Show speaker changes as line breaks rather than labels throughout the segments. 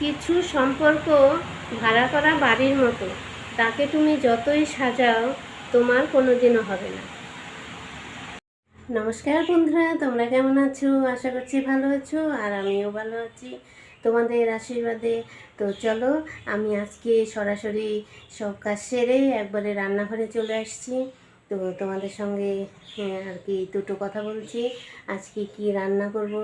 কিছু সম্পর্ক ভাড়া করা বাড়ির মতো। তাকে তুমি যতই সাজাও, তোমার কোনোদিনও হবে না। নমস্কার বন্ধুরা, তোমরা কেমন আছো? আশা করছি ভালো আছো আর আমিও ভালো আছি তোমাদের আশীর্বাদে। তো চলো, আমি আজকে সরাসরি সব কাজ সেরে একবারে রান্নাঘরে চলে আসছি। তো তোমাদের সঙ্গে হ্যাঁ, আর কি দুটো কথা বলছি। আজকে কি রান্না করব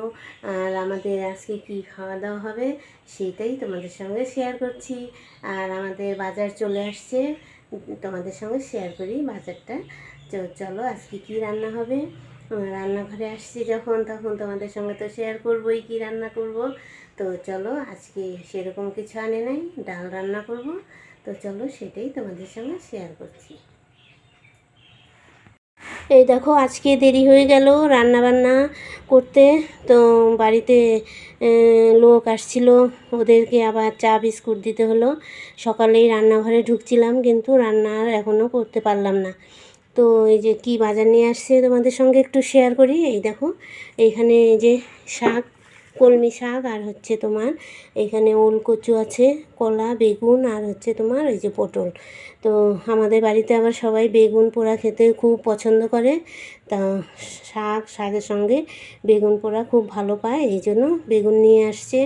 আর আমাদের আজকে কি খাওয়া দাওয়া হবে সেটাই তোমাদের সঙ্গে শেয়ার করছি। আর আমাদের বাজার চলে আসছে তোমাদের সঙ্গে শেয়ার করি বাজারটা। তো চলো আজকে কি রান্না হবে? রান্নাঘরে আসছি যখন তখন তোমাদের সঙ্গে তো শেয়ার করবোই কি রান্না করব। তো চলো আজকে সেরকম কিছু আনে নাই ডাল রান্না করব। তো চলো সেটাই তোমাদের সঙ্গে শেয়ার করছি। এই দেখো, আজকে দেরি হয়ে গেল রান্না বান্না করতে। তো বাড়িতে লোক আসছিল, ওদেরকে আবার চা, বিস্কুট দিতে হলো। সকালেই রান্নাঘরে ঢুকছিলাম, কিন্তু রান্না আর এখনও করতে পারলাম না। তো এই যে কি বাজার নিয়ে আসছে তোমাদের সঙ্গে একটু শেয়ার করি। এই দেখো, এইখানে এই যে শাক কলমি শাক আর হচ্ছে তোমার এখানে ওল কচু আছে, কলা, বেগুন আর হচ্ছে তোমার এই যে পটল। তো আমাদের বাড়িতে আবার সবাই বেগুন পোড়া খেতে খুব পছন্দ করে। তা শাক, শাকের সঙ্গে বেগুন পোড়া খুব ভালো পায় এই জন্য বেগুন নিয়ে আসছে।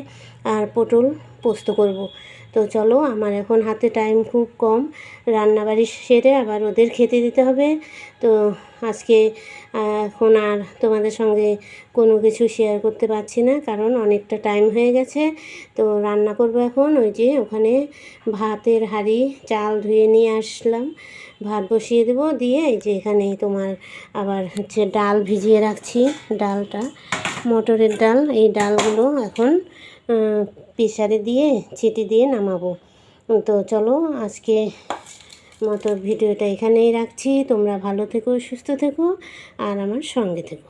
আর পটল পোস্ত করব। তো চলো, আমার এখন হাতে টাইম খুব কম। রান্নাবাড়ি সেরে আবার ওদের খেতে দিতে হবে। তো আজকে এখন আর তোমাদের সঙ্গে কোনো কিছু শেয়ার করতে পারছি না, কারণ অনেকটা টাইম হয়ে গেছে। তো রান্না করব এখন, ওই যে ওখানে ভাতের হাঁড়ি, চাল ধুয়ে নিয়ে আসলাম। ভাত বসিয়ে দেবো, দিয়ে এই যে এখানে তোমার আবার হচ্ছে ডাল ভিজিয়ে রাখছি, ডালটা। মটরের ডাল, এই ডালগুলো এখন প্রেসারে দিয়ে, ছিটি দিয়ে নামাবো। তো চলো, আজকে মতো ভিডিওটা এখানেই রাখছি। তোমরা ভালো থেকো, সুস্থ থেকো, আর আমার সঙ্গে থেকো।